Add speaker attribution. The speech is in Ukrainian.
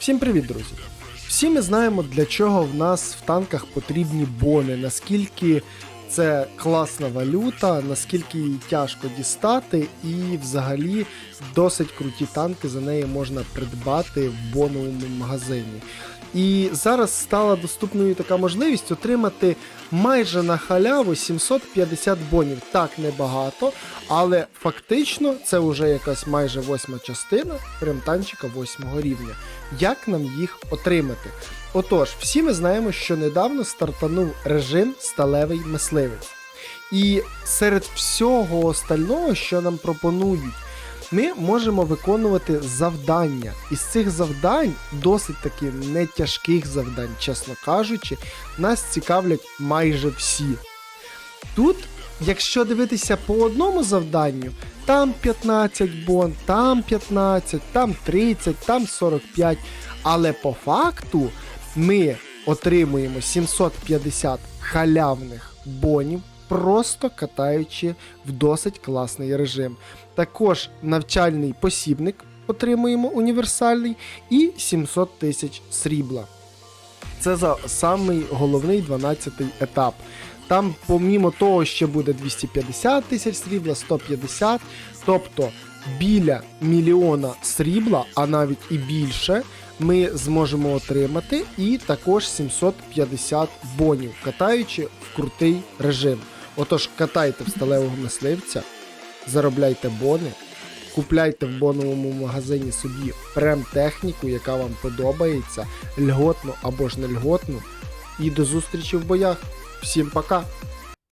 Speaker 1: Всім привіт, друзі! Всі ми знаємо, для чого в нас в танках потрібні бони, наскільки це класна валюта, наскільки її тяжко дістати, і взагалі досить круті танки за неї можна придбати в боновому магазині. І зараз стала доступною така можливість отримати майже на халяву 750 бонів. Так небагато, але фактично це вже якась майже восьма частина прям-танчика восьмого рівня. Як нам їх отримати? Отож, всі ми знаємо, що недавно стартанув режим сталевий мисливець. І серед всього остального, що нам пропонують, ми можемо виконувати завдання. Із цих завдань, досить таки не тяжких завдань, чесно кажучи, нас цікавлять майже всі. Тут, якщо дивитися по одному завданню, там 15 бон, там 15, там 30, там 45. Але по факту ми отримуємо 750 халявних бонів, просто катаючи в досить класний режим. Також навчальний посібник отримуємо універсальний і 700 тисяч срібла. Це за самий головний 12 етап. Там, помімо того, ще буде 250 тисяч срібла, 150, тобто біля мільйона срібла, а навіть і більше, ми зможемо отримати, і також 750 бонів, катаючи в крутий режим. Отож, катайте в сталевого мисливця, заробляйте бони, купляйте в боновому магазині собі прем-техніку, яка вам подобається, льготну або ж не льготну. І до зустрічі в боях. Всім пока!